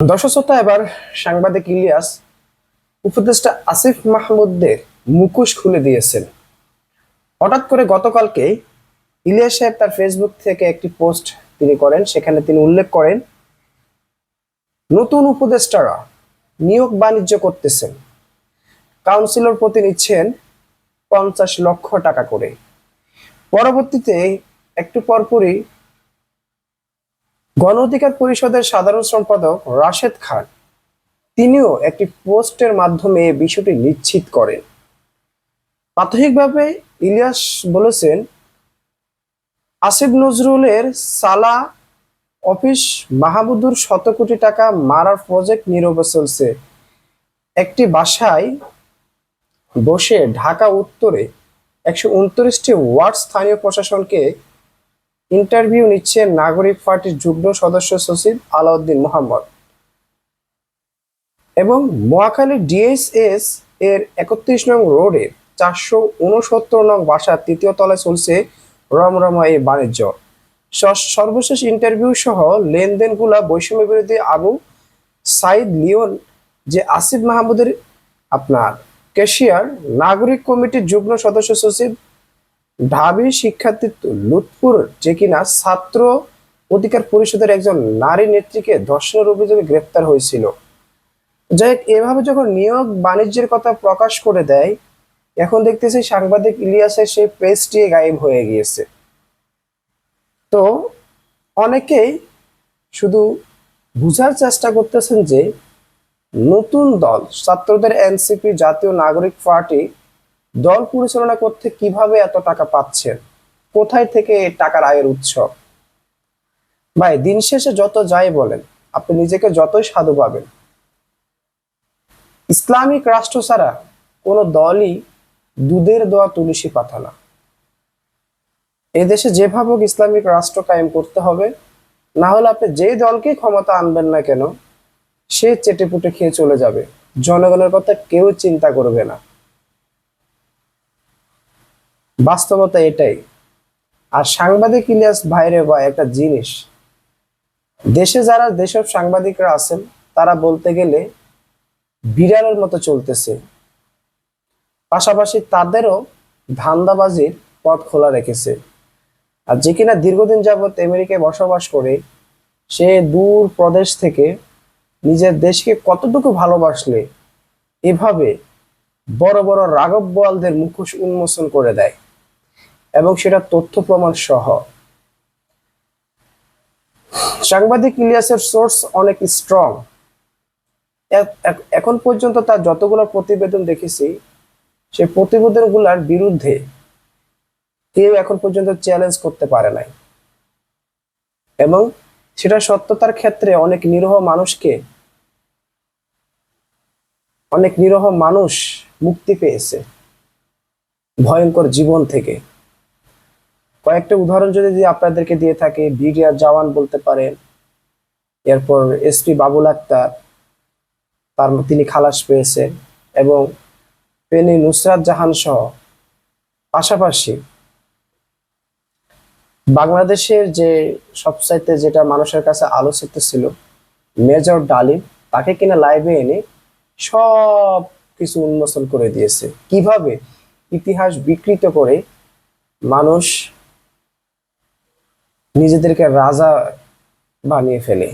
দর্শক শ্রোতা, এবার সাংবাদিক ইলিয়াস, উপদেষ্টা আসিফ মাহমুদদের মুখোশ খুলে দিয়েছেন। হঠাৎ করে গতকালকে ইলিয়াস সাহেব তার ফেসবুক থেকে একটি পোস্ট তিনি করেন, সেখানে তিনি উল্লেখ করেন, নতুন উপদেষ্টারা নিয়োগ বাণিজ্য করতেছেন। কাউন্সিলর প্রতি নিচ্ছেন পঞ্চাশ লক্ষ টাকা করে। পরবর্তীতে একটু পরপরই গণ অধিকার পরিষদের সাধারণ সম্পাদক রাশেদ খান। তিনিও একটি পোস্টের মাধ্যমে বিষয়টি নিশ্চিত করেন। প্রাথমিকভাবে ইলিয়াস বলেছেন, আসিফ নজরুলের সালা অফিস মাহমুদুর শত কোটি টাকা মারার প্রজেক্ট নীরবে চলছে। একটি বাসায় বসে ঢাকা উত্তরে একশো উনত্রিশটি ওয়ার্ড স্থানীয় প্রশাসনকে ইন্টারভিউ নিচ্ছে নাগরিক পার্টির যুগ্ম সদস্য সচিব আলাউদ্দিন মোহাম্মদ। এবং মহাখালী ডিএসএস এর একত্রিশ নং রোডের চারশো উনসত্তর নং বাসার তৃতীয় তলায় চলছে রমরমা এই বাণিজ্য সর্বশেষ ইন্টারভিউ সহ লেনদেনগুলা বৈষম্য বিরোধী আবু সাইদ লিওন, যে আসিফ মাহমুদের আপনার, ক্যাশিয়ার, নাগরিক কমিটির যুগ্ম সদস্য সচিব ঢাবি শিক্ষার্থী লুৎপুর যে কিনা ছাত্র অধিকার পরিষদের একজন নারী নেত্রীকে ধর্ষণের অভিযোগে গ্রেপ্তার হয়েছিল। যাই এভাবে যখন নিয়োগ বাণিজ্যের কথা প্রকাশ করে দেয়, এখন দেখতেছি সাংবাদিক ইলিয়াসের সেই পেজটি গায়েব হয়ে গিয়েছে। তো অনেকেই শুধু বুঝার চেষ্টা করতেছেন যে নতুন দল, ছাত্রদের এনসিপি, জাতীয় নাগরিক পার্টি দল পরিচালনা করতে কীভাবে এত টাকা পাচ্ছেন? কোথায় থেকে টাকার আয়ের উৎস? ভাই, দিন শেষে যত যাই বলেন, আপনি নিজেকে যতই সাধু পাবেন ইসলামিক রাষ্ট্র ছাড়া কোনো দলই দুধের দোয়া তুলসী পাতা না। এদেশে যেভাবে ইসলামিক রাষ্ট্র কায়েম করতে হবে, না হলে আপনি যে দলকেই ক্ষমতা আনবেন না কেন, সে চেটেপুটে খেয়ে চলে যাবে। জনগণের কথা কেউ চিন্তা করবে না। বাস্তবতা এটাই। আর সাংবাদিক ইলিয়াস ভাইরে বা একটা জিনিস। দেশে যারা যেসব সাংবাদিকরা আছেন, তারা বলতে গেলে বিড়ালের মতো চলতেছে। পাশাপাশি তাদেরও ধান্দাবাজির পথ খোলা রেখেছে। আর যে কিনা দীর্ঘদিন যাবৎ আমেরিকায় বসবাস করে, সে দূর প্রদেশ থেকে নিজের দেশকে কতটুকু ভালোবাসলে, এভাবে বড় বড় রাঘব বোয়ালদের মুখোশ উন্মোচন করে দেয়। এবং সেটা তথ্য প্রমাণ সহ। সাংবাদিক ইলিয়াসের সোর্স অনেক স্ট্রং এখন পর্যন্ত তার যতগুলো প্রতিবেদন দেখেছি সেই প্রতিবেদনগুলোর বিরুদ্ধে কেউ এখন পর্যন্ত চ্যালেঞ্জ করতে পারে নাই। এবং সেটা সত্যতার ক্ষেত্রে অনেক নিরহ মানুষকে, অনেক নিরহ মানুষ মুক্তি পেয়েছে। ভয়ঙ্কর জীবন থেকে। কয়েকটা উদাহরণ যদি আপনাদেরকে দিয়ে থাকে, বিডিআর জওয়ান বলতে পারেন, এরপর এসপি বাবুল আক্তার, তার তিনি খালাস পেয়েছেন, এবং পেনি নুসরাত জাহান সহ। পাশাপাশি বাংলাদেশের যে সবচাইতে যেটা মানুষের কাছে আলোচিত ছিল, মেজর ডালিম, তাকে কিনা লাইভে এনে সব কিছু উন্মোচন করে দিয়েছে। কীভাবে? ইতিহাস বিকৃত করে মানুষ নিজেদেরকে রাজা বানিয়ে ফেলে